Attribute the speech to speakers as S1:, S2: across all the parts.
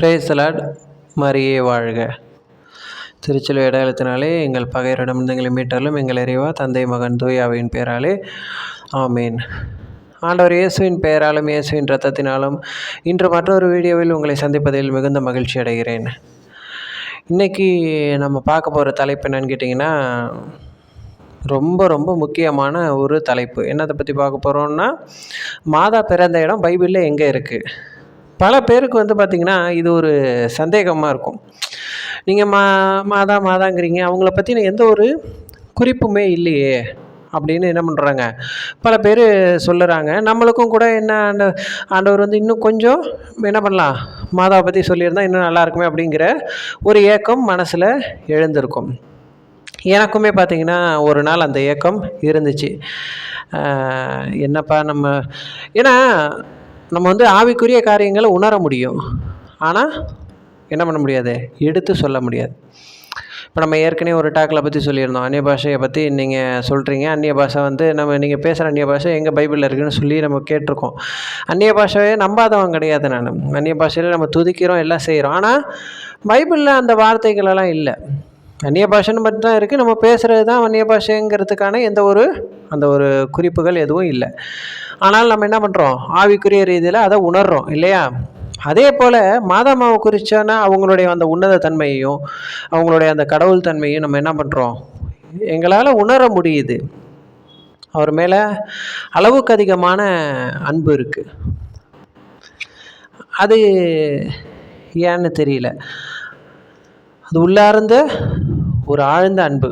S1: பிரேசலாட் மரியே வாழ்க. திருச்சிலு இடையத்தினாலே எங்கள் பகையரிடம் எங்களை மீட்டாலும் எங்கள் அறிவா தந்தை மகன் தூயாவின் பெயராலே ஆமீன். ஆண்டவர் இயேசுவின் பெயராலும் இயேசுவின் ரத்தத்தினாலும் இன்று மற்றொரு வீடியோவில் உங்களை சந்திப்பதில் மிகுந்த மகிழ்ச்சி அடைகிறேன். இன்றைக்கி நம்ம பார்க்க போகிற தலைப்பு என்னன்னு கேட்டிங்கன்னா ரொம்ப ரொம்ப முக்கியமான ஒரு தலைப்பு. என்னத்தை பற்றி பார்க்க போகிறோம்னா மாதா பிறந்த இடம் பைபிளில் எங்கே இருக்குது பல பேருக்கு வந்து பார்த்திங்கன்னா இது ஒரு சந்தேகமாக இருக்கும். நீங்கள் மா மாதா மாதாங்கிறீங்க. அவங்கள பற்றின எந்த ஒரு குறிப்புமே இல்லையே அப்படின்னு என்ன பண்ணுறாங்க பல பேர் சொல்லுறாங்க. நம்மளுக்கும் கூட என்ன ஆண்ட ஆண்டவர் வந்து இன்னும் கொஞ்சம் என்ன பண்ணலாம்? மாதாவை பற்றி சொல்லியிருந்தால் இன்னும் நல்லா இருக்குமே அப்படிங்கிற ஒரு ஏக்கம் மனசில் எழுந்திருக்கும். எனக்குமே பார்த்திங்கன்னா ஒரு நாள் அந்த ஏக்கம் இருந்துச்சு. என்னப்பா நம்ம ஏன்னா நம்ம வந்து ஆவிக்குரிய காரியங்களை உணர முடியும். ஆனால் என்ன பண்ண முடியாது? எடுத்து சொல்ல முடியாது. இப்போ நம்ம ஏற்கனவே ஒரு டாக்கில் பற்றி சொல்லியிருந்தோம். அந்நிய பாஷையை பற்றி நீங்கள் சொல்கிறீங்க அந்நிய பாஷை வந்து நம்ம நீங்கள் பேசுகிற அந்நிய பாஷை எங்கள் பைபிளில் இருக்குதுன்னு சொல்லி நம்ம கேட்டிருக்கோம். அந்நிய பாஷையே நம்பாதவன் கிடையாது நான். அந்நிய பாஷையில் நம்ம துதிக்கிறோம் எல்லாம் செய்கிறோம் ஆனால் பைபிளில் அந்த வார்த்தைகளெல்லாம் இல்லை. அந்நிய பாஷைன்னு மட்டும் தான் இருக்குது நம்ம பேசுகிறது தான் அந்நிய பாஷைங்கிறதுக்கான எந்த ஒரு அந்த ஒரு குறிப்புகள் எதுவும் இல்லை. ஆனால் நம்ம என்ன பண்ணுறோம் ஆவிக்குரிய ரீதியில் அதை உணர்கிறோம் இல்லையா? அதே போல் மாதாமாவை குறித்தான அவங்களுடைய அந்த உன்னத தன்மையையும் அவங்களுடைய அந்த கடவுள் தன்மையும் நம்ம என்ன பண்ணுறோம் எங்களால் உணர முடியுது. அவர் மேலே அளவுக்கு அதிகமான அன்பு இருக்குது அது ஏன்னு தெரியல. அது உள்ளார்ந்த ஒரு ஆழ்ந்த அன்பு.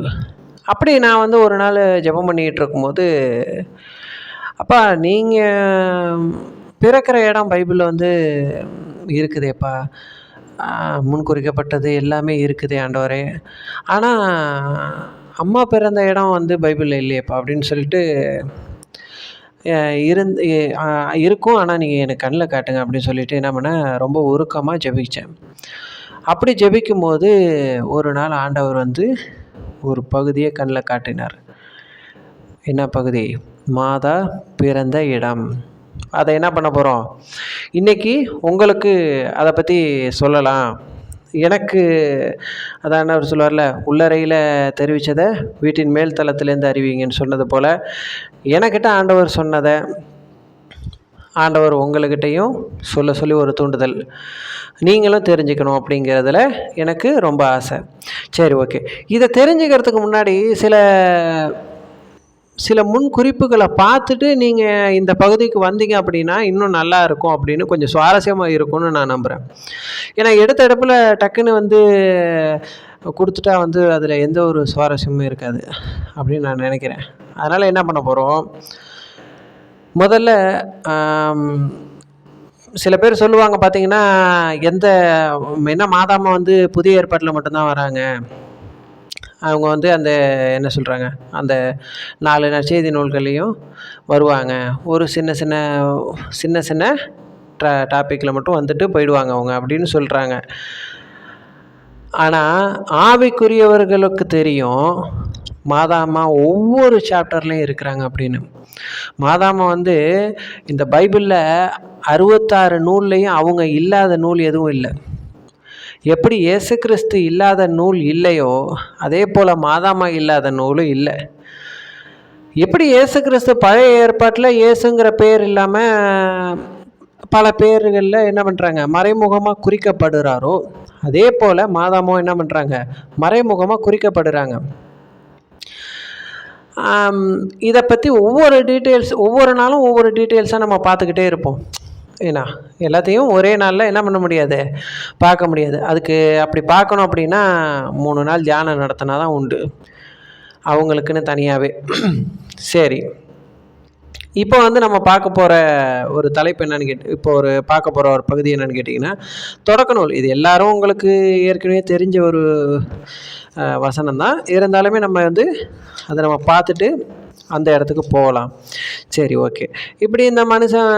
S1: அப்படி நான் வந்து ஒரு நாள் ஜெபம் பண்ணிக்கிட்டு இருக்கும்போது அப்பா நீங்கள் பிறக்கிற இடம் பைபிளில் வந்து இருக்குதேப்பா முன்குறிக்கப்பட்டது எல்லாமே இருக்குதே ஆண்டவரே. ஆனால் அம்மா பிறந்த இடம் வந்து பைபிளில் இல்லையேப்பா அப்படின்னு சொல்லிட்டு இருந்து இருக்கும். ஆனால் நீங்கள் எனக்கு கண்ணில் காட்டுங்க அப்படின்னு சொல்லிட்டு என்ன பண்ணேன் ரொம்ப உருக்கமாக ஜெபிச்சேன். அப்படி ஜெபிக்கும் போது ஒரு நாள் ஆண்டவர் வந்து ஒரு பகுதியை கண்ணில் காட்டினார். என்ன பகுதி? மாதா பிறந்த இடம். அதை என்ன பண்ண போகிறோம் இன்றைக்கி உங்களுக்கு அதை பற்றி சொல்லலாம். எனக்கு அதான் அவர் சொல்லுவார்ல உள்ளறையில் தெரிவித்ததை வீட்டின் மேல் தளத்துலேருந்து அறிவிங்கன்னு சொன்னது போல் எனக்கிட்ட ஆண்டவர் சொன்னதை ஆண்டவர் உங்கள்கிட்டையும் சொல்ல சொல்லி ஒரு தூண்டுதல். நீங்களும் தெரிஞ்சுக்கணும் அப்படிங்கிறதுல எனக்கு ரொம்ப ஆசை. சரி ஓகே இதை தெரிஞ்சுக்கிறதுக்கு முன்னாடி சில சில முன் குறிப்புகளை பார்த்துட்டு நீங்கள் இந்த பகுதிக்கு வந்தீங்க அப்படின்னா இன்னும் நல்லா இருக்கும் அப்படின்னு கொஞ்சம் சுவாரஸ்யமாக இருக்கும்னு நான் நம்புகிறேன் ஏன்னா எடுத்த இடத்துல டக்குன்னு வந்து கொடுத்துட்டா வந்து அதில் எந்த ஒரு சுவாரஸ்யமும் இருக்காது அப்படின்னு நான் நினைக்கிறேன். அதனால் என்ன பண்ண போகிறோம் முதல்ல சில பேர் சொல்லுவாங்க பார்த்தீங்கன்னா எந்த என்ன மாதாமா வந்து புதிய ஏற்பாட்டில் மட்டும்தான் வராங்க. அவங்க வந்து அந்த என்ன சொல்கிறாங்க அந்த நாலு நற்செய்தி நூல்கள்லேயும் வருவாங்க. ஒரு சின்ன சின்ன சின்ன சின்ன ட்ரா டாப்பிக்கில் மட்டும் வந்துட்டு போயிடுவாங்க அவங்க அப்படின்னு சொல்கிறாங்க ஆனால் ஆவிக்குரியவர்களுக்கு தெரியும் மாதாமா ஒவ்வொரு சாப்டர்லேயும் இருக்கிறாங்க அப்படின்னு. மாதாமா வந்து இந்த பைபிளில் அறுபத்தாறு நூல்லையும் அவங்க இல்லாத நூல் எதுவும் இல்லை. எப்படி இயேசு கிறிஸ்து இல்லாத நூல் இல்லையோ அதே போல் மாதாமா இல்லாத நூலும் இல்லை. எப்படி இயேசு கிறிஸ்து பழைய ஏற்பாட்டில் இயேசுங்கிற பேர் இல்லாமல் பல பேர்களில் என்ன பண்ணுறாங்க மறைமுகமாக குறிக்கப்படுறாரோ அதே போல் மாதாமோ என்ன பண்ணுறாங்க மறைமுகமாக குறிக்கப்படுறாங்க. இதை பற்றி ஒவ்வொரு டீட்டெயில்ஸ் ஒவ்வொரு நாளும் ஒவ்வொரு டீட்டெயில்ஸாக நம்ம பார்த்துக்கிட்டே இருப்போம். ஏன்னா எல்லாத்தையும் ஒரே நாளில் என்ன பண்ண முடியாது? பார்க்க முடியாது. அதுக்கு அப்படி பார்க்கணும் அப்படின்னா மூணு நாள் தியானம் நடத்தினா தான் உண்டு. அவங்களுக்குன்னு தனியாகவே சரி. இப்போ வந்து நம்ம பார்க்க போகிற ஒரு தலைப்பு என்னென்னு கேட்டு இப்போ ஒரு பார்க்க போகிற ஒரு பகுதி என்னென்னு கேட்டிங்கன்னா தொடக்க நூல். இது எல்லாரும் உங்களுக்கு ஏற்கனவே தெரிஞ்ச ஒரு வசனம் தான் இருந்தாலுமே நம்ம வந்து அதை நம்ம பார்த்துட்டு அந்த இடத்துக்கு போகலாம். சரி ஓகே. இப்படி இந்த மனுஷன்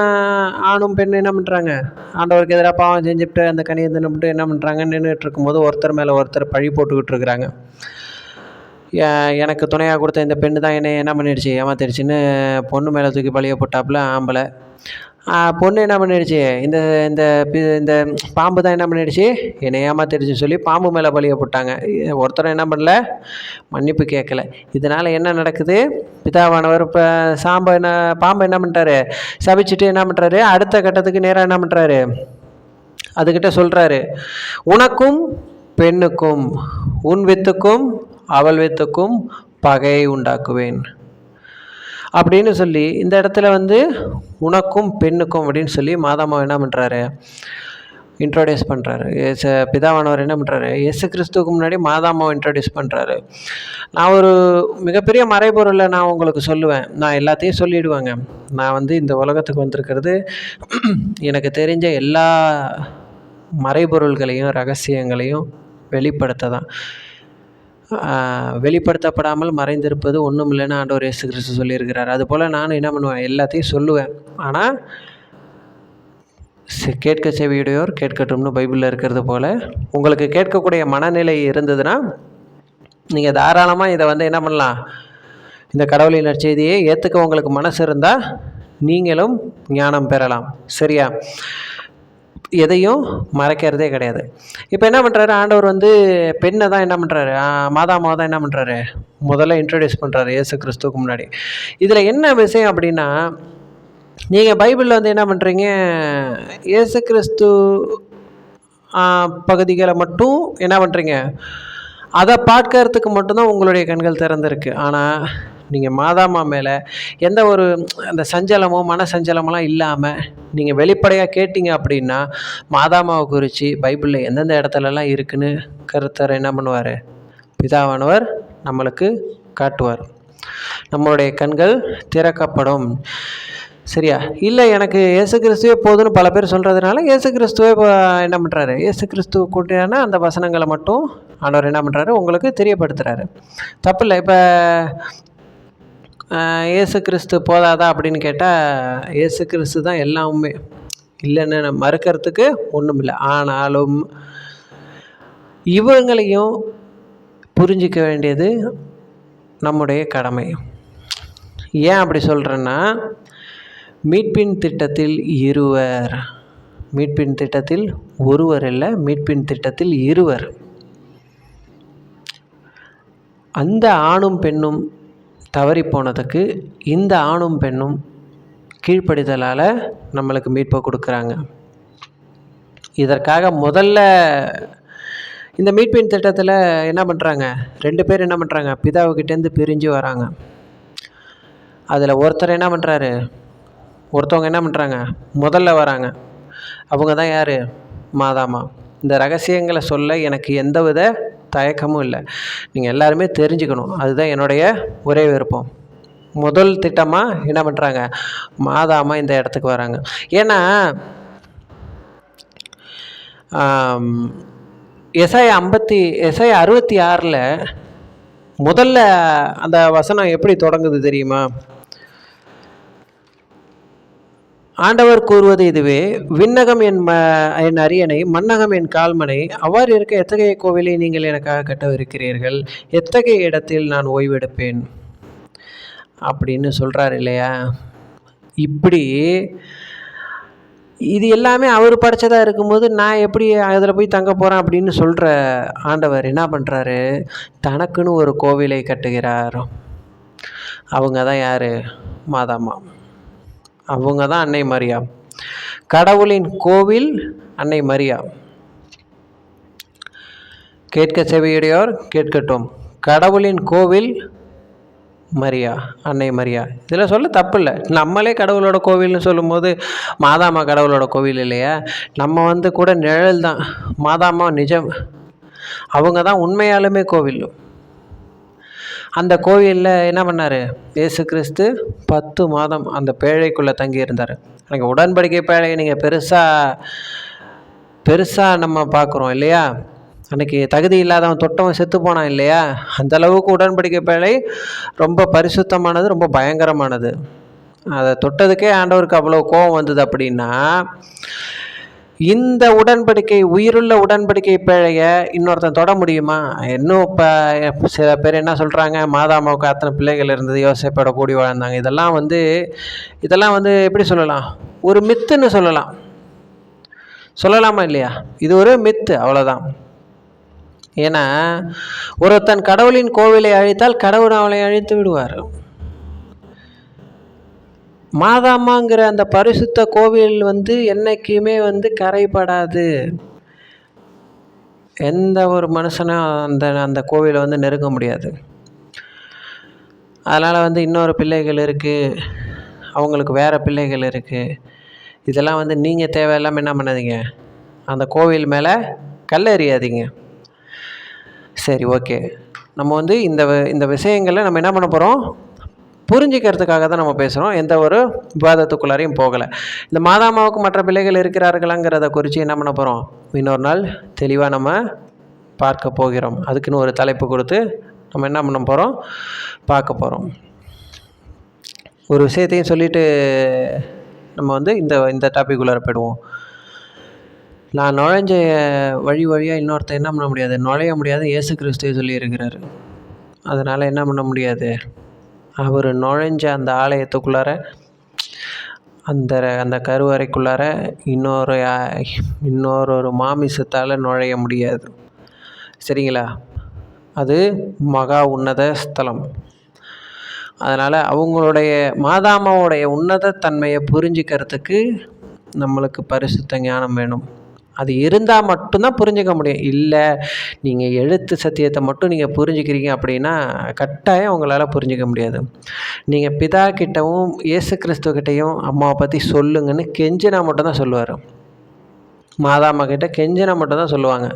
S1: ஆணும் பெண் என்ன பண்ணுறாங்க ஆண்டவருக்கு எதிராக பாவம் செஞ்சுட்டு அந்த கனியை தின்னுட்டு என்ன பண்ணுறாங்க நின்றுட்டு இருக்கும்போது ஒருத்தர் மேலே ஒருத்தர் பழி போட்டுக்கிட்டு இருக்கிறாங்க. எனக்கு துணையாக கொடுத்த இந்த பெண்ணு தான் என்னை என்ன பண்ணிடுச்சு? ஏமாத்திடுச்சின்னு பொண்ணு மேலே தூக்கி பழிய போட்டாப்புல ஆம்பளை. பொண்ணு என்ன பண்ணிடுச்சு? இந்த இந்த இந்த பாம்பு தான் என்ன பண்ணிடுச்சு? என்னை ஏமாத்திடுச்சுன்னு சொல்லி பாம்பு மேலே பழிய போட்டாங்க. ஒருத்தர் என்ன பண்ணல? மன்னிப்பு கேட்கல இதனால் என்ன நடக்குது? பிதாவானவர் இப்போ சாம்பை என்ன பாம்பை என்ன பண்ணிட்டாரு சபிச்சுட்டு என்ன பண்ணுறாரு அடுத்த கட்டத்துக்கு நேராக என்ன பண்ணுறாரு அதுக்கிட்ட சொல்கிறாரு உனக்கும் பெண்ணுக்கும் உன் வித்துக்கும் அவள் வித்துக்கும் பகையை உண்டாக்குவேன். அப்படின்னு சொல்லி இந்த இடத்துல வந்து உனக்கும் பெண்ணுக்கும் அப்படின்னு சொல்லி மாதாமா என்ன பண்ணுறாரு இன்ட்ரோடியூஸ் பண்ணுறாரு ஏச பிதாவானவர் என்ன பண்ணுறாரு இயேசு கிறிஸ்துவுக்கு முன்னாடி மாதாமாவை இன்ட்ரோடியூஸ் பண்ணுறாரு நான் ஒரு மிகப்பெரிய மறைபொருளை நான் உங்களுக்கு சொல்லுவேன். நான் எல்லாத்தையும் சொல்லிவிடுவேங்க நான் வந்து இந்த உலகத்துக்கு வந்திருக்கிறது எனக்கு தெரிஞ்ச எல்லா மறைபொருள்களையும் ரகசியங்களையும் வெளிப்படுத்த தான் வெளிப்படுத்தப்படாமல் மறைந்திருப்பது ஒன்றும் இல்லைன்னு ஆண்டவர் இயேசு கிறிஸ்து சொல்லியிருக்கிறார். அதுபோல் நானும் என்ன பண்ணுவேன்? எல்லாத்தையும் சொல்லுவேன். ஆனால் கேட்க செவியுடையோர் கேட்கட்டும்னு பைபிளில் இருக்கிறது போல் உங்களுக்கு கேட்கக்கூடிய மனநிலை இருந்ததுன்னா நீங்கள் தாராளமாக இதை வந்து என்ன பண்ணலாம்? இந்த கடவுளின் நற்செய்தியை ஏற்றுக்க உங்களுக்கு மனசு இருந்தால் நீங்களும் ஞானம் பெறலாம். சரியா? எதையும் மறைக்கிறதே கிடையாது. இப்போ என்ன பண்ணுறாரு ஆண்டவர் வந்து பெண்ணை தான் என்ன பண்ணுறாரு மாதா மாதம் என்ன பண்ணுறாரு முதல்ல இன்ட்ரடியூஸ் பண்ணுறாரு இயேசு கிறிஸ்துவுக்கு முன்னாடி. இதில் என்ன விஷயம் அப்படின்னா நீங்கள் பைபிளில் வந்து என்ன பண்ணுறீங்க இயேசு கிறிஸ்து பகுதிகளை மட்டும் என்ன பண்ணுறீங்க அதை பார்க்கறதுக்கு மட்டும்தான் உங்களுடைய கண்கள் திறந்திருக்கு. ஆனால் நீங்கள் மாதாமா மேலே எந்த ஒரு அந்த சஞ்சலமோ மன சஞ்சலமெல்லாம் இல்லாமல் நீங்கள் வெளிப்படையாக கேட்டீங்க அப்படின்னா மாதாமாவை குறித்து பைபிளில் எந்தெந்த இடத்துலலாம் இருக்குன்னு கருத்தர் என்ன பண்ணுவார்? பிதாவானவர் நம்மளுக்கு காட்டுவார். நம்மளுடைய கண்கள் திறக்கப்படும். சரியா? இல்லை எனக்கு இயேசு கிறிஸ்துவே போதும்னு பல பேர் சொல்கிறதுனால இயேசு கிறிஸ்துவே இப்போ என்ன பண்ணுறாரு இயேசு கிறிஸ்துவ கூட்டியான அந்த வசனங்களை மட்டும் ஆண்டவர் என்ன பண்ணுறாரு உங்களுக்கு தெரியப்படுத்துகிறாரு தப்பு இல்லை. இப்போ இயேசு கிறிஸ்து போதாதா அப்படின்னு கேட்டால் இயேசு கிறிஸ்து தான் எல்லாமே இல்லைன்னு மறுக்கிறதுக்கு ஒன்றும் இல்லை ஆனாலும் இவங்களையும் புரிஞ்சிக்க வேண்டியது நம்முடைய கடமை. ஏன் அப்படி சொல்கிறேன்னா மீட்பின் திட்டத்தில் இருவர். மீட்பின் திட்டத்தில் ஒருவர் இல்லை மீட்பின் திட்டத்தில் இருவர். அந்த ஆணும் பெண்ணும் தவறி போனதுக்கு இந்த ஆணும் பெண்ணும் கீழ்ப்படிதலால் நம்மளுக்கு மீட்பை கொடுக்குறாங்க. இதற்காக முதல்ல இந்த மீட்பின் திட்டத்தில் என்ன பண்ணுறாங்க ரெண்டு பேர் என்ன பண்ணுறாங்க பிதாவுக்கிட்டேருந்து பிரிஞ்சு வராங்க. அதில் ஒருத்தர் என்ன பண்ணுறாரு ஒருத்தவங்க என்ன பண்ணுறாங்க முதல்ல வராங்க. அவங்க தான் யார்? மாதாமா. இந்த ரகசியங்களை சொல்ல எனக்கு எந்தவித தயக்கமும் இல்லை. நீங்கள் எல்லாருமே தெரிஞ்சுக்கணும். அதுதான் என்னுடைய ஒரே விருப்பம். முதல் திட்டமாக என்ன பண்ணுறாங்க மாதாமல் இந்த இடத்துக்கு வராங்க. ஏன்னா எஸ்ஐ ஐம்பத்தி எஸ்ஐ அறுபத்தி ஆறில் முதல்ல அந்த வசனம் எப்படி தொடங்குது தெரியுமா? ஆண்டவர் கூறுவது இதுவே விண்ணகம் என் ம என் அரியணை மன்னகம் என் கால்மனை அவ்வாறு இருக்க எத்தகைய கோவிலை நீங்கள் எனக்காக கட்டவிருக்கிறீர்கள்? எத்தகைய இடத்தில் நான் ஓய்வெடுப்பேன்? அப்படின்னு சொல்கிறார் இல்லையா? இப்படி இது எல்லாமே அவர் படைச்சதாக இருக்கும்போது நான் எப்படி அதில் போய் தங்க போகிறேன் அப்படின்னு சொல்கிற ஆண்டவர் என்ன பண்ணுறாரு தனக்குன்னு ஒரு கோவிலை கட்டுகிறார். அவங்க தான் யார்? மாதாமா அவங்க தான் அன்னை மரியா. கடவுளின் கோவில் அன்னை மரியா. கேட்க செவியுடையோர் கேட்கட்டும். கடவுளின் கோவில் மரியா அன்னை மரியா. இதில் சொல்ல தப்பு இல்லை நம்மளே கடவுளோட கோவில்னு சொல்லும்போது மாதாமா கடவுளோட கோவில் இல்லையா? நம்ம வந்து கூட நிழல் தான் மாதாமா நிஜம். அவங்க தான் உண்மையாலுமே கோவில். அந்த கோவிலில் என்ன பண்ணார்? இயேசு கிறிஸ்து பத்து மாதம் அந்த பேழைக்குள்ளே தங்கி இருந்தார் எனக்கு உடன்படிக்கை பேழையை நீங்கள் பெருசாக பெருசாக நம்ம பார்க்குறோம் இல்லையா? அன்றைக்கி தகுதி இல்லாதவன் தொட்டவன் செத்து போனான் இல்லையா? அந்த அளவுக்கு உடன்படிக்கை பேழை ரொம்ப பரிசுத்தமானது ரொம்ப பயங்கரமானது. அதை தொட்டதுக்கே ஆண்டவருக்கு அவ்வளோ கோபம் வந்தது அப்படின்னா இந்த உடன்படிக்கை உயிருள்ள உடன்படிக்கை பிழைய இன்னொருத்தன் தொட முடியுமா? இன்னும் இப்போ சில பேர் என்ன சொல்கிறாங்க மாதாமாவுக்கு அத்தனை பிள்ளைகள் இருந்தது யோசிப்போட கூடி வாழ்ந்தாங்க. இதெல்லாம் வந்து இதெல்லாம் வந்து எப்படி சொல்லலாம்? ஒரு மித்துன்னு சொல்லலாம். சொல்லலாமா இல்லையா? இது ஒரு மித்து அவ்வளோதான் ஏன்னா ஒருத்தன் கடவுளின் கோவிலை அழித்தால் கடவுள் அவளை அழித்து விடுவார். மாதாமாங்கிற அந்த பரிசுத்த கோவில் வந்து என்றைக்குமே வந்து கரைப்படாது எந்த ஒரு மனுஷனும் அந்த அந்த கோவிலை வந்து நெருங்க முடியாது. அதனால் வந்து இன்னொரு பிள்ளைகள் இருக்குது அவங்களுக்கு வேறு பிள்ளைகள் இருக்குது இதெல்லாம் வந்து நீங்கள் தேவையில்லாமல் என்ன பண்ணாதீங்க. அந்த கோவில் மேலே கல் எறியாதீங்க. சரி ஓகே. நம்ம வந்து இந்த இந்த விஷயங்களை நம்ம என்ன பண்ண போகிறோம் புரிஞ்சிக்கிறதுக்காக தான் நம்ம பேசுகிறோம் எந்த ஒரு விவாதத்துக்குள்ளாரையும் போகலை. இந்த மாதாமாவுக்கு மற்ற பிள்ளைகள் இருக்கிறார்களாங்கிறத குறித்து என்ன பண்ண போகிறோம் இன்னொரு நாள் தெளிவாக நம்ம பார்க்க போகிறோம். அதுக்குன்னு ஒரு தலைப்பு கொடுத்து நம்ம என்ன பண்ண போகிறோம் பார்க்க போகிறோம் ஒரு விஷயத்தையும் சொல்லிவிட்டு நம்ம வந்து இந்த இந்த டாபிக் உள்ளார போயிடுவோம். நான் நுழைஞ்ச வழி வழியாக இன்னொருத்தர் என்ன பண்ண முடியாது? நுழைய முடியாது. இயேசு கிறிஸ்துவே சொல்லியிருக்கிறாரு. அதனால் என்ன பண்ண முடியாது? அவர் நுழைஞ்ச அந்த ஆலயத்துக்குள்ளார அந்த அந்த கருவறைக்குள்ளார இன்னொரு இன்னொரு ஒரு மாமிசத்தால் நுழைய முடியாது. சரிங்களா? அது மகா உன்னத ஸ்தலம். அதனால் அவங்களுடைய மாதாமாவுடைய உன்னத தன்மையை புரிஞ்சுக்கிறதுக்கு நம்மளுக்கு பரிசுத்த ஞானம் வேணும். அது இருந்தால் மட்டும்தான் புரிஞ்சிக்க முடியும். இல்லை நீங்கள் எழுத்து சத்தியத்தை மட்டும் நீங்கள் புரிஞ்சுக்கிறீங்க அப்படின்னா கட்டாயம் உங்களால் புரிஞ்சிக்க முடியாது. நீங்கள் பிதா கிட்டவும் இயேசு கிறிஸ்துவகிட்டையும் அம்மாவை பற்றி சொல்லுங்கன்னு கெஞ்சினா மட்டும்தான் சொல்லுவார். மாதாம்மா கிட்ட கெஞ்சினா மட்டும்தான் சொல்லுவாங்க.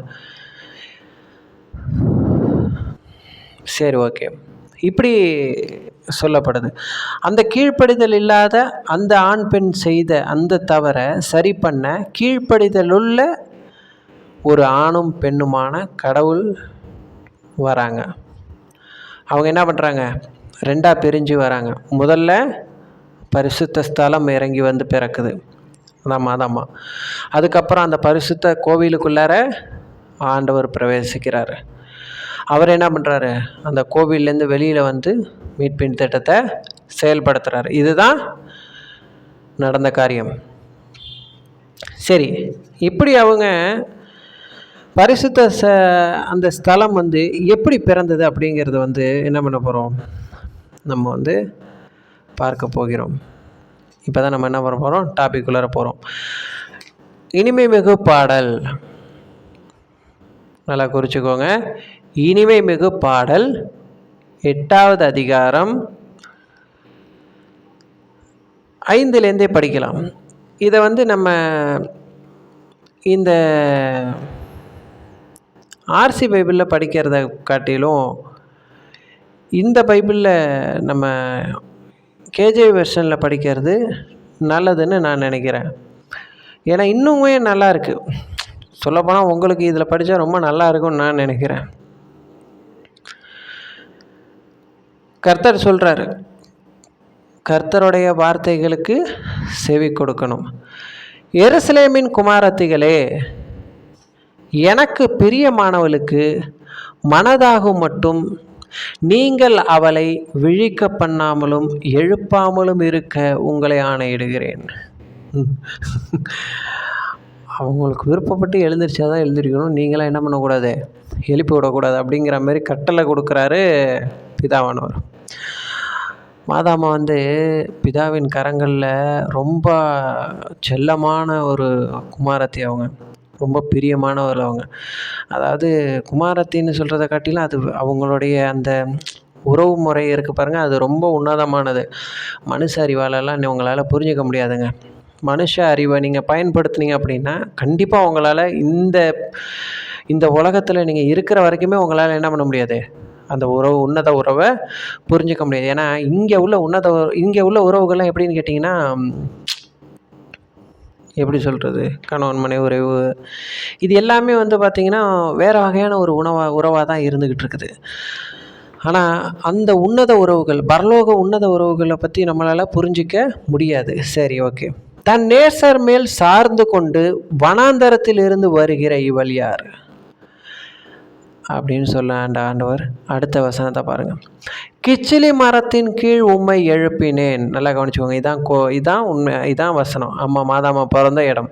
S1: சரி ஓகே. இப்படி சொல்லப்படுது. அந்த கீழ்ப்படிதல் இல்லாத அந்த ஆண் பெண் செய்த அந்த தவறை சரி பண்ண கீழ்ப்படிதலுள்ள ஒரு ஆணும் பெண்ணுமான கடவுள் வராங்க. அவங்க என்ன பண்ணுறாங்க ரெண்டாக பிரிஞ்சு வராங்க. முதல்ல பரிசுத்த ஸ்தலம் இறங்கி வந்து பிறக்குது. ஆமாம் அதாம்மா அதுக்கப்புறம் அந்த பரிசுத்த கோவிலுக்குள்ளார ஆண்டவர் பிரவேசிக்கிறார். அவர் என்ன பண்ணுறாரு அந்த கோவில்லேருந்து வெளியில் வந்து மீட்பின் திட்டத்தை செயல்படுத்துகிறார் இதுதான் நடந்த காரியம். சரி இப்படி அவங்க பரிசுத்த ச அந்த ஸ்தலம் வந்து எப்படி பிறந்தது அப்படிங்கிறது வந்து என்ன பண்ண போகிறோம் நம்ம வந்து பார்க்க போகிறோம். இப்போ தான் நம்ம என்ன பண்ண போகிறோம் டாபிக் உள்ளார போகிறோம் இனிமை மிகு பாடல். நல்லா குறிச்சிக்கோங்க. இனிமை மிகு பாடல் எட்டாவது அதிகாரம். ஐந்துலேருந்தே படிக்கலாம். இதை வந்து நம்ம இந்த ஆர்சி பைபிளில் படிக்கிறத காட்டிலும் இந்த பைபிளில் நம்ம கேஜே வெர்ஷனில் படிக்கிறது நல்லதுன்னு நான் நினைக்கிறேன். ஏன்னா இன்னுமே நல்லா இருக்குது சொல்லப்போனால் உங்களுக்கு இதில் படித்தா ரொம்ப நல்லா இருக்கும்னு நான் நினைக்கிறேன். கர்த்தர் சொல்கிறாரு கர்த்தருடைய வார்த்தைகளுக்கு செவி கொடுக்கணும். எருசலேமின் குமாரத்திகளே எனக்கு பிரியமானவளுக்கு மனதாகும் மட்டும் நீங்கள் அவளை விழிக்க பண்ணாமலும் எழுப்பாமலும் இருக்க உங்களை ஆணையிடுகிறேன். அவங்களுக்கு விருப்பப்பட்டு எழுந்திரிச்சா தான் எழுந்திரிக்கணும். நீங்களாம் என்ன பண்ணக்கூடாது? எழுப்பி விடக்கூடாது அப்படிங்கிற மாதிரி கட்டளை கொடுக்குறாரு பிதாவானவர். மாதாம்மா வந்து பிதாவின் கரங்களில் ரொம்ப செல்லமான ஒரு குமாரத்தி அவங்க. ரொம்ப பிரியமானவர் அவங்க. அதாவது குமாரத்தின்னு சொல்கிறத காட்டிலும் அது அவங்களுடைய அந்த உறவு முறை இருக்குது பாருங்கள் அது ரொம்ப உன்னதமானது. மனுஷ அறிவாலெல்லாம் உங்களால் புரிஞ்சிக்க முடியாதுங்க. மனுஷ அறிவை நீங்கள் பயன்படுத்துனீங்க அப்படின்னா கண்டிப்பாக உங்களால் இந்த இந்த உலகத்தில் நீங்கள் இருக்கிற வரைக்குமே உங்களால் என்ன பண்ண முடியாது? அந்த உறவு உன்னத உறவை புரிஞ்சிக்க முடியாது. ஏன்னா இங்கே உள்ள உன்னத இங்கே உள்ள உறவுகள்லாம் எப்படின்னு கேட்டிங்கன்னா எப்படி சொல்கிறது கணவன் மனை உறவு. இது எல்லாமே வந்து பார்த்திங்கன்னா வேறு வகையான ஒரு உணவாக உறவாக தான் இருந்துக்கிட்டு இருக்குது. ஆனால் அந்த உன்னத உறவுகள் பரலோக உன்னத உறவுகளை பற்றி நம்மளால் புரிஞ்சிக்க முடியாது. சரி ஓகே. தன் நேசர் மேல் சார்ந்து கொண்டு வனாந்தரத்தில் இருந்து வருகிற இவள் யார்? அப்படின்னு சொல்ல ஆண்ட ஆண்டவர் அடுத்த வசனத்தை பாருங்கள் கிச்சிலி மரத்தின் கீழ் உண்மை எழுப்பினேன். நல்லா கவனிச்சுக்கோங்க இதான் கோ இதான் உண்மை இதான் வசனம். அம்மா மாதாமா பிறந்த இடம்.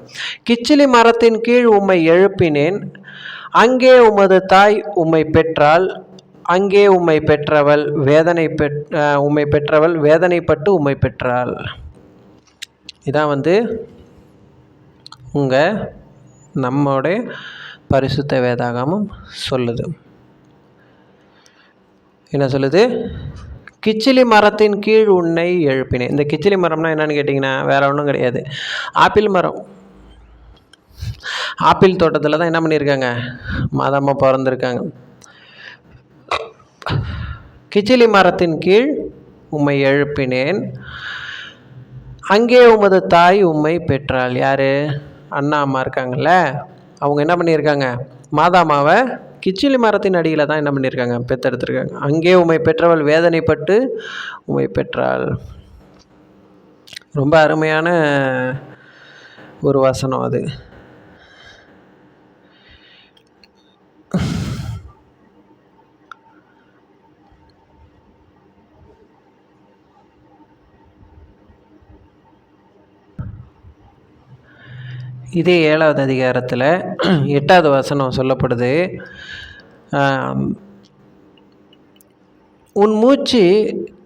S1: கிச்சிலி மரத்தின் கீழ் உம்மை எழுப்பினேன். அங்கே உமது தாய் உம்மை பெற்றால் அங்கே உம்மை பெற்றவள் வேதனை பெற் உம்மை பெற்றவள் வேதனைப்பட்டு உம்மை பெற்றாள். இதான் வந்து உங்கள் நம்மளுடைய பரிசுத்த வேதாகமும் சொல்லுது. என்ன சொல்லுது? கிச்சிலி மரத்தின் கீழ் உன்னை எழுப்பினேன். இந்த கிச்சிலி மரம்னா என்னன்னு கேட்டிங்கன்னா வேறு ஒன்றும் கிடையாது. ஆப்பிள் மரம். ஆப்பிள் தோட்டத்தில் தான் என்ன பண்ணியிருக்காங்க? மாதமாக பிறந்திருக்காங்க. கிச்சிலி மரத்தின் கீழ் உம்மை எழுப்பினேன். அங்கே உமது தாய் உம்மை பெற்றாள். யார்? அண்ணா அம்மா இருக்காங்கல்ல? அவங்க என்ன பண்ணியிருக்காங்க? மாதாமாவை கிச்சிலி மரத்தின் அடியில் தான் என்ன பண்ணியிருக்காங்க? பெற்றெடுத்திருக்காங்க அங்கே உமை பெற்றவள் வேதனைப்பட்டு உமை பெற்றாள். ரொம்ப அருமையான ஒரு வசனம் அது. இதே ஏழாவது அதிகாரத்தில் எட்டாவது வசனம் சொல்லப்படுது. உன் மூச்சு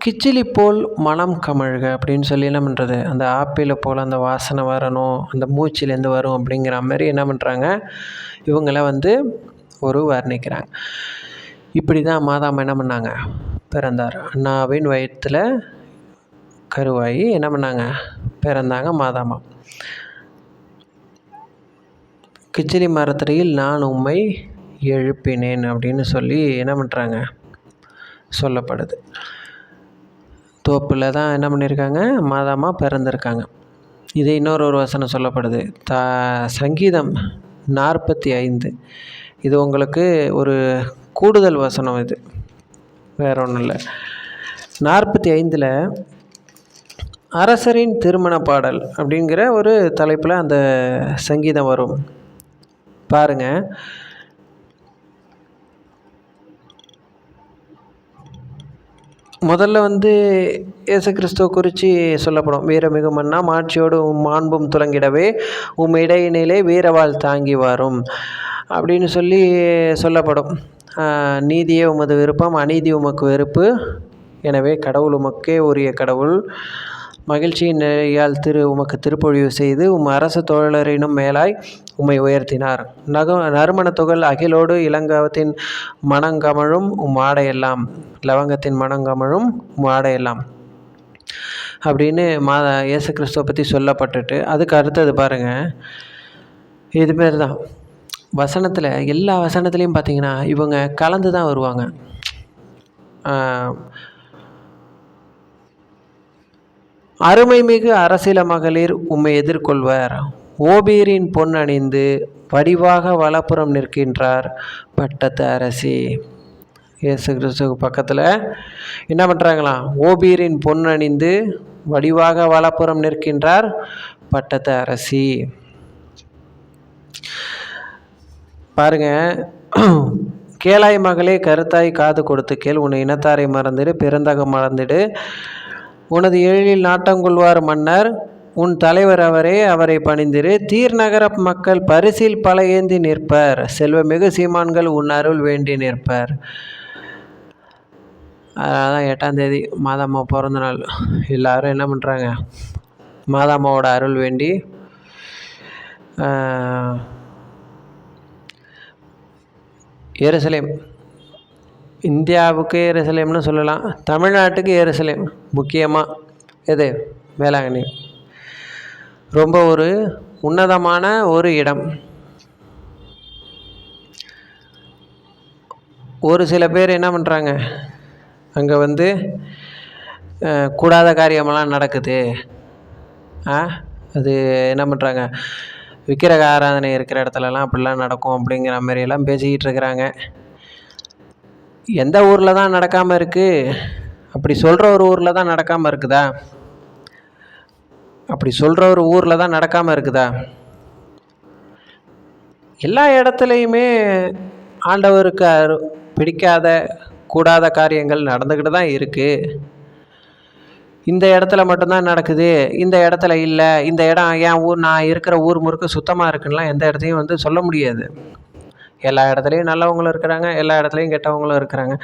S1: கிச்சிலி போல் மனம் கமழ்க அப்படின்னு சொல்லி என்ன பண்ணுறது அந்த ஆப்பிளை போல் அந்த வாசனை வரணும் அந்த மூச்சிலேருந்து வரும் அப்படிங்கிற மாதிரி என்ன பண்ணுறாங்க இவங்கள வந்து ஒரு வர்ணிக்கிறாங்க. இப்படி தான் மாதாமா என்ன பண்ணாங்க? பிறந்தார். அண்ணாவின் வயிற்றில் கருவாகி என்ன பண்ணாங்க? பிறந்தாங்க மாதாமா. கிச்சிலி மரத்தடியில் நான் உம்மை எழுப்பினேன் அப்படின்னு சொல்லி என்ன பண்ணுறாங்க சொல்லப்படுது. தோப்பில் தான் என்ன பண்ணியிருக்காங்க மாதமாக பிறந்திருக்காங்க. இது இன்னொரு ஒரு வசனம் சொல்லப்படுது. த சங்கீதம் நாற்பத்தி ஐந்து இது உங்களுக்கு ஒரு கூடுதல் வசனம் இது. வேற ஒன்றும் இல்லை. நாற்பத்தி ஐந்தில் அரசரின் திருமண பாடல் அப்படிங்கிற ஒரு தலைப்பில் அந்த சங்கீதம் வரும். பாருங்கள் முதல்ல வந்து இயேசு கிறிஸ்துவ குறித்து சொல்லப்படும். வீரமிகு மன்னா மாட்சியோடு உம் மாண்பும் துலங்கிடவே உம் இடையினிலே வீரவாள் தாங்கி வரும். அப்படின்னு சொல்லி சொல்லப்படும். நீதியே உமது விருப்பம் அநீதி உமக்கு வெறுப்பு. எனவே கடவுள் உமக்கே உரிய கடவுள். மகிழ்ச்சியின் நிலையால் திரு உமக்கு திருப்பொழிவு செய்து உம் அரசு தோழரினும் மேலாய் உம்மை உயர்த்தினார். நக நறுமண துகள் அகிலோடு இளங்கவத்தின் மணங்கமழும் உம் ஆடையெல்லாம் லவங்கத்தின் மணங்கமழும் உம் ஆடையெல்லாம் அப்படின்னு மா இயேசு கிறிஸ்துவை பற்றி சொல்லப்பட்டுட்டு அதுக்கு அடுத்தது பாருங்கள் இதுமாரி தான் வசனத்தில் எல்லா வசனத்துலேயும் பார்த்தீங்கன்னா இவங்க கலந்து தான் வருவாங்க. அருமைமிகு அரசியல மகளிர் உம்மை எதிர்கொள்வர். ஓபீரின் பொன் அணிந்து வடிவாக வலப்புறம் நிற்கின்றார் பட்டத்து அரசி. இயேசு கிறிஸ்துக்கு பக்கத்தில் என்ன பண்ணுறாங்களாம் ஓபீரின் பொன் அணிந்து வடிவாக வலப்புறம் நிற்கின்றார் பட்டத்து அரசி. பாருங்க கேளாய் மகளே கருத்தாய் காது கொடுத்து கேள். உன் இனத்தாரை மறந்துடு பிறந்தக மறந்துடு. உனது எழிலில் நாட்டங்கொள்வார் மன்னர். உன் தலைவர் அவரே அவரை பணிந்திரு. தீர்நகர மக்கள் பரிசில் பல ஏந்தி நிற்பர் செல்வமிகு சீமான்கள் உன் அருள் வேண்டி நிற்பர். அதான் எட்டாம் தேதி மாதாம்மா பிறந்த நாள். எல்லாரும் என்ன பண்ணுறாங்க மாதாம்மாவோட அருள் வேண்டி எருசலேம். இந்தியாவுக்கு எருசலேம்னு சொல்லலாம். தமிழ்நாட்டுக்கு எருசலேம் முக்கியமாக எது? வேளாங்கண்ணி. ரொம்ப ஒரு உன்னதமான ஒரு இடம். ஒரு சில பேர் என்ன பண்ணுறாங்க அங்கே வந்து கூடாத காரியமெல்லாம் நடக்குது. ஆ அது என்ன பண்ணுறாங்க விக்கிரக ஆராதனை இருக்கிற இடத்துலலாம் அப்படிலாம் நடக்கும் அப்படிங்கிற மாதிரியெல்லாம் பேசிக்கிட்டு இருக்கிறாங்க. எந்த ஊரில் தான் நடக்காமல் இருக்குது அப்படி சொல்கிற ஒரு ஊரில் தான் நடக்காமல் இருக்குதா? அப்படி சொல்கிற ஒரு ஊரில் தான் நடக்காமல் இருக்குதா? எல்லா இடத்துலையுமே ஆண்டவருக்கு அரு- பிடிக்காத கூடாத காரியங்கள் நடந்துக்கிட்டு தான் இருக்குது இந்த இடத்துல மட்டும்தான் நடக்குது இந்த இடத்துல இல்லை இந்த இடம் என் ஊர் நான் இருக்கிற ஊர் முறுக்கு சுத்தமாக இருக்குன்னுலாம் எந்த இடத்தையும் வந்து சொல்ல முடியாது. எல்லா இடத்துலையும் நல்லவங்களும் இருக்கிறாங்க எல்லா இடத்துலையும் கெட்டவங்களும் இருக்கிறாங்க.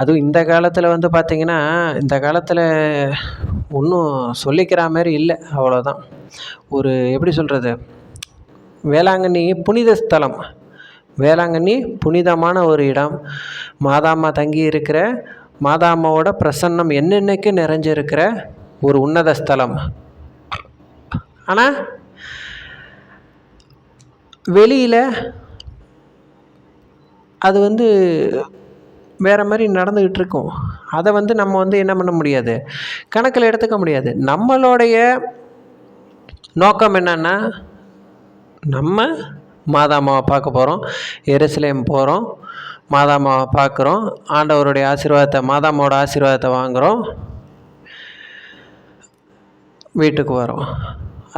S1: அதுவும் இந்த காலத்தில் வந்து பார்த்திங்கன்னா இந்த காலத்தில் ஒன்றும் சொல்லிக்கிற மாதிரி இல்லை அவ்வளோதான் ஒரு எப்படி சொல்கிறது வேளாங்கண்ணி புனித ஸ்தலம். வேளாங்கண்ணி புனிதமான ஒரு இடம். மாதாம்மா தங்கி இருக்கிற மாதாம்மாவோட பிரசன்னம் என்னென்னைக்கு நிறைஞ்சிருக்கிற ஒரு உன்னத ஸ்தலம். ஆனால் வெளியில் அது வந்து வேறு மாதிரி நடந்துக்கிட்டு இருக்கும் அதை வந்து நம்ம வந்து என்ன பண்ண முடியாது? கணக்கில் எடுத்துக்க முடியாது. நம்மளுடைய நோக்கம் என்னென்னா நம்ம மாதாமாவை பார்க்க போகிறோம் எருசலேம் போகிறோம் மாதாமாவை பார்க்குறோம். ஆண்டவருடைய ஆசீர்வாதத்தை மாதாமாவோட ஆசீர்வாதத்தை வாங்குகிறோம் வீட்டுக்கு வரோம்.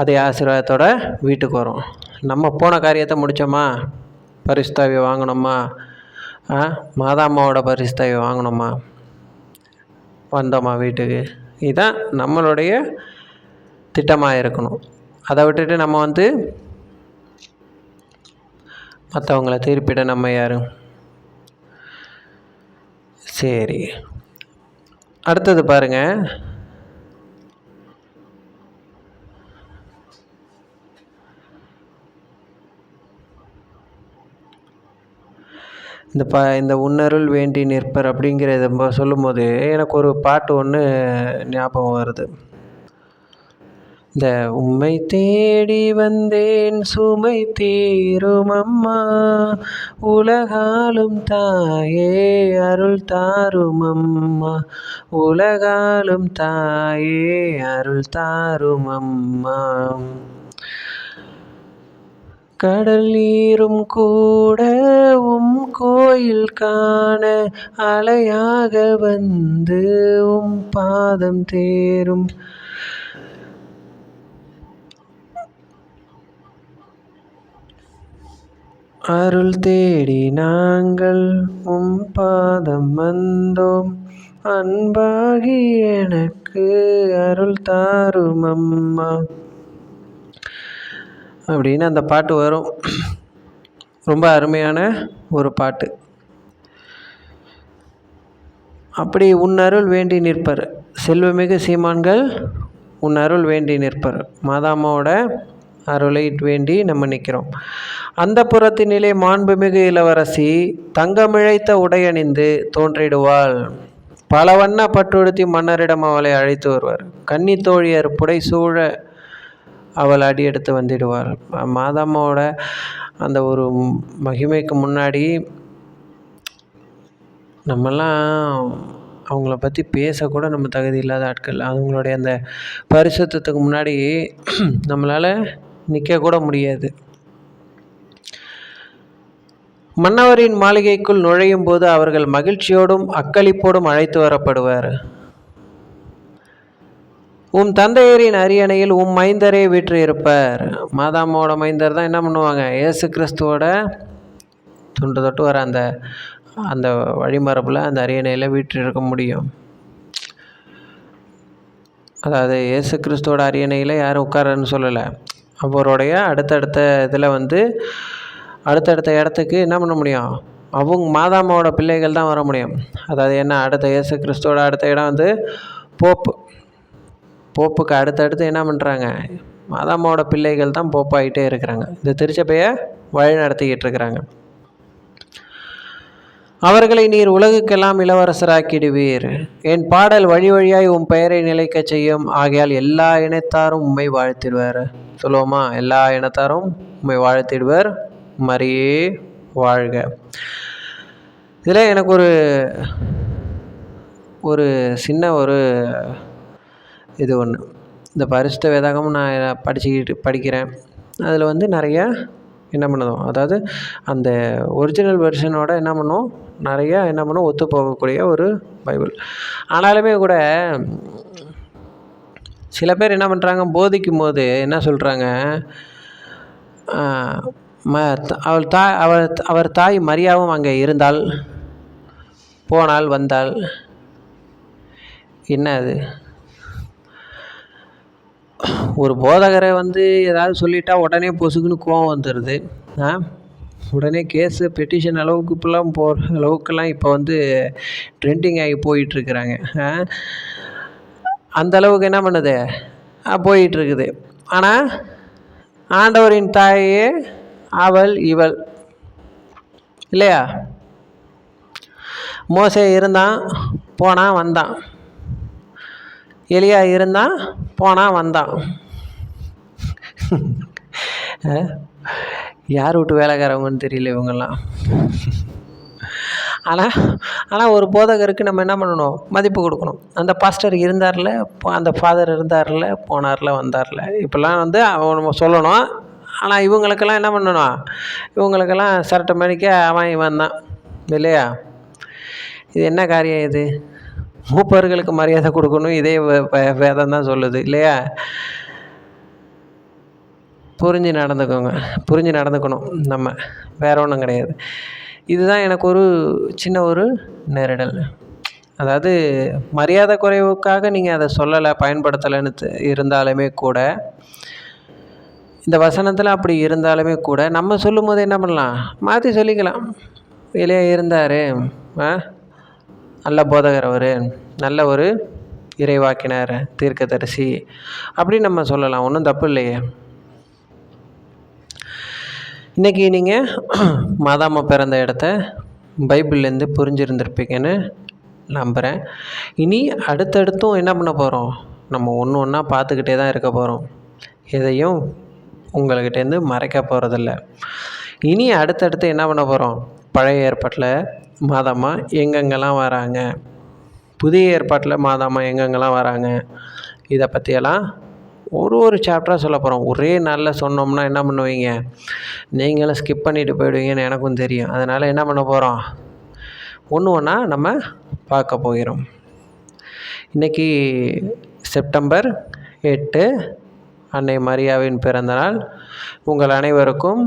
S1: அதே ஆசீர்வாதத்தோட வீட்டுக்கு வரோம். நம்ம போன காரியத்தை முடித்தோமா பரிசுத்தாவி வாங்கினோமா ஆ மாதாம்மாவோட பரிசுத்தாவி வாங்கினோமா வந்தோமா வீட்டுக்கு? இதுதான் நம்மளுடைய திட்டமாக இருக்கணும். அதை விட்டுட்டு நம்ம வந்து மற்றவங்கள திருப்பிட நம்ம யாரும் சரி. அடுத்தது பாருங்கள் இந்த ப இந்த உன்னருள் வேண்டி நிற்பர் அப்படிங்கிறத நம்ம சொல்லும்போது எனக்கு ஒரு பாட்டு ஒன்று ஞாபகம் வருது. இந்த உம்மை தேடி வந்தேன் சுமை தீரும் அம்மா உலகாலும் தாயே அருள் தாரும் அம்மா உலகாலும் தாயே அருள் தாரும் அம்மா. கடல் நீரும் கூட உம் கோயில் காண அலையாக வந்து உம் பாதம் தேரும். அருள் தேடி நாங்கள் உம் பாதம் வந்தோம். அன்பாகி எனக்கு அருள் தாரும் அம்மா அப்படின்னு அந்த பாட்டு வரும். ரொம்ப அருமையான ஒரு பாட்டு. அப்படி உன் அருள் வேண்டி நிற்பர். செல்வமிகு சீமான்கள் உன் அருள் வேண்டி நிற்பர். மாதாமாவோட அருளை வேண்டி நம்ம நிற்கிறோம். அந்த புறத்தினிலே மாண்புமிகு இளவரசி தங்கமிழைத்த உடையணிந்து தோன்றிடுவாள். பல வண்ண பட்டுடுத்தி மன்னரிடம் அவளை அழைத்து வருவார். கன்னி தோழியர் புடைசூழ அவள் அடி எடுத்து வந்திடுவாள். மாதம்மாவோட அந்த ஒரு மகிமைக்கு முன்னாடி நம்மெல்லாம் அவங்கள பற்றி பேசக்கூட நம்ம தகுதி இல்லாத ஆட்கள். அவங்களுடைய அந்த பரிசுத்தத்துக்கு முன்னாடி நம்மளால் நிற்கக்கூட முடியாது. மன்னவரின் மாளிகைக்குள் நுழையும் போது அவர்கள் மகிழ்ச்சியோடும் அக்களிப்போடும் அழைத்து வரப்படுவார் உம் தந்தையரின் அரியணையில் உம் மைந்தரே வீற்று இருப்பார் மாதாமாவோட மைந்தர் தான் என்ன பண்ணுவாங்க? இயேசு கிறிஸ்துவோட துண்டு தொட்டு வர அந்த அந்த வழிமரப்பில் அந்த அரியணையில் வீற்று இருக்க முடியும். அதாவது இயேசு கிறிஸ்துவோட அரியணையில் யாரும் உட்காரன்னு சொல்லலை. அவருடைய அடுத்தடுத்த இதில் வந்து அடுத்தடுத்த இடத்துக்கு என்ன பண்ண முடியும்? அவங்க மாதாமாவோட பிள்ளைகள் தான் வர முடியும். அதாவது என்ன? அடுத்த இயேசு கிறிஸ்துவோட அடுத்த இடம் வந்து போப்பு போப்புக்கு அடுத்தடுத்து என்ன பண்ணுறாங்க மதமோட பிள்ளைகள் தான் போப்பாகிட்டே இருக்கிறாங்க. இந்த திருச்சபையை வழி நடத்திக்கிட்டு இருக்கிறாங்க. அவர்களை நீர் உலகுக்கெல்லாம் இளவரசராக்கிடுவீர். என் பாடல் வழி வழியாய் உன் பெயரை நிலைக்கச் செய்யும். ஆகையால் எல்லா இனத்தாரும் உண்மை வாழ்த்திடுவார். சொல்லுவோமா? எல்லா இனத்தாரும் உண்மை வாழ்த்திடுவர். மரியே வாழ்க. இதில் எனக்கு ஒரு ஒரு சின்ன ஒரு இது ஒன்று இந்த பரிசுத்த வேதாகமும் நான் படிச்சுக்கிட்டு படிக்கிறேன். அதில் வந்து நிறையா என்ன பண்ணுதோம்? அதாவது அந்த ஒரிஜினல் வெர்ஷனோட என்ன பண்ணும் நிறையா என்ன பண்ணும் ஒத்து போகக்கூடிய ஒரு பைபிள். ஆனாலுமே கூட சில பேர் என்ன பண்ணுறாங்க போதிக்கும் போது என்ன சொல்கிறாங்க ம அவள் தாய் அவர் அவர் தாய் மரியாவும் அங்கே இருந்தால் போனால் வந்தால் என்ன அது? ஒரு போதகரை வந்து ஏதாவது சொல்லிட்டா உடனே பொசுக்குன்னு கோவம் வந்துடுது ஆ? உடனே கேஸு பெட்டிஷன் அளவுக்கு இப்பெல்லாம் போகிற அளவுக்குலாம் இப்போ வந்து ட்ரெண்டிங் ஆகி போயிட்டுருக்குறாங்க. அந்த அளவுக்கு என்ன பண்ணுது? போயிட்டுருக்குது. ஆனால் ஆண்டவரின் தாயே அவள் இவள். இல்லையா? மோசே இருந்தான் போனான் வந்தான். எலியா இருந்தான் போனான் வந்தான். யார் வீட்டு வேலைக்காரவங்கன்னு தெரியல இவங்கெல்லாம். ஆனால் ஆனால் ஒரு போதகருக்கு நம்ம என்ன பண்ணணும்? மதிப்பு கொடுக்கணும். அந்த பாஸ்டர் இருந்தார்ல அந்த ஃபாதர் இருந்தார்ல போனார்ல வந்தார்ல. இப்போல்லாம் வந்து அவன் நம்ம சொல்லணும். ஆனால் இவங்களுக்கெல்லாம் என்ன பண்ணணும்? இவங்களுக்கெல்லாம் சரட்டை மணிக்க அவன் இவன் தான். இல்லையா? இது என்ன காரியம் இது? மூப்பர்களுக்கு மரியாதை கொடுக்கணும். இதே வேதம் தான் சொல்லுது. இல்லையா? புரிஞ்சு நடந்துக்கோங்க. புரிஞ்சு நடந்துக்கணும். நம்ம வேற ஒன்றும் கிடையாது. இதுதான் எனக்கு ஒரு சின்ன ஒரு நெருடல். அதாவது மரியாதை குறைவுக்காக நீங்கள் அதை சொல்லலை பயன்படுத்தலைன்னு இருந்தாலுமே கூட இந்த வசனத்தில் அப்படி இருந்தாலுமே கூட நம்ம சொல்லும் போது என்ன பண்ணலாம்? மாற்றி சொல்லிக்கலாம். வெளியே இருந்தார் நல்ல போதகர் அவர் நல்ல ஒரு இறைவாக்கினார் தீர்க்கதரிசி அப்படின்னு நம்ம சொல்லலாம். ஒன்றும் தப்பு இல்லையே. இன்றைக்கி நீங்கள் மாதாமா பிறந்த இடத்த பைபிள்லேருந்து புரிஞ்சிருந்திருப்பீங்கன்னு நம்புகிறேன் இனி அடுத்தடுத்தும் என்ன பண்ண போகிறோம் நம்ம ஒன்று ஒன்றா பார்த்துக்கிட்டே தான் இருக்க போகிறோம் எதையும் உங்கள்கிட்டேருந்து மறைக்க போகிறதில்ல இனி அடுத்தடுத்து என்ன பண்ண போகிறோம் பழைய ஏற்பாட்டில் மாதாமா எங்கெங்கெல்லாம் வராங்க? புதிய ஏற்பாட்டில் மாதாமா எங்கெங்கெல்லாம் வராங்க? இதை பற்றியெல்லாம் ஒரு ஒரு சாப்டராக சொல்ல போகிறோம் ஒரே நாளில் சொன்னோம்னா என்ன பண்ணுவீங்க? நீங்களும் ஸ்கிப் பண்ணிவிட்டு போயிடுவீங்கன்னு எனக்கும் தெரியும். அதனால் என்ன பண்ண போகிறோம் ஒன்று ஒன்றா நம்ம பார்க்க போகிறோம். இன்றைக்கி செப்டம்பர் எட்டு அன்னை மரியாவின் பிறந்தநாள் உங்கள் அனைவருக்கும்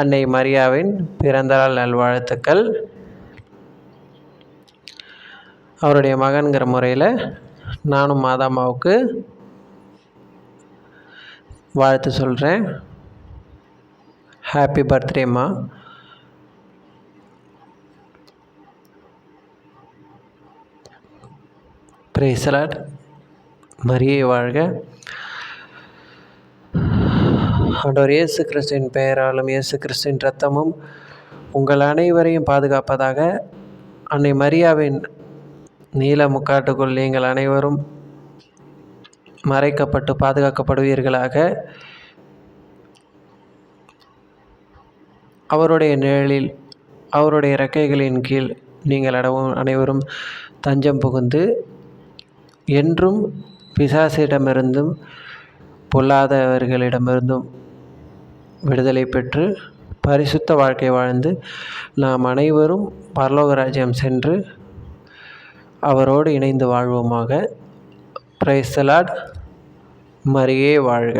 S1: அன்னை மரியாவின் பிறந்தநாள் நல்வாழ்த்துக்கள். அவருடைய மகன்கிற முறையில் நானும் மாதாமாவுக்கு வாழ்த்து சொல்கிறேன் ஹாப்பி பர்த்டேம்மா பிரேசலாட் மரியை வாழ்க. ஆண்டவர் இயேசு கிறிஸ்துவின் பெயராலும் இயேசு கிறிஸ்துவின் ரத்தமும் உங்கள் அனைவரையும் பாதுகாப்பதாக அன்னை மரியாவின் நீல முக்காட்டுக்குள் நீங்கள் அனைவரும் மறைக்கப்பட்டு பாதுகாக்கப்படுவீர்களாக. அவருடைய நிழலில் அவருடைய இறக்கைகளின் கீழ் நீங்கள் அடவும் அனைவரும் தஞ்சம் புகுந்து என்றும் பிசாசிடமிருந்தும் பொல்லாதவர்களிடமிருந்தும் விடுதலை பெற்று பரிசுத்த வாழ்க்கை வாழ்ந்து நாம் அனைவரும் பரலோக ராஜ்யம் சென்று அவரோடு இணைந்து வாழ்வோமாக. பிரைஸ்தலாட் மரியே வாழ்க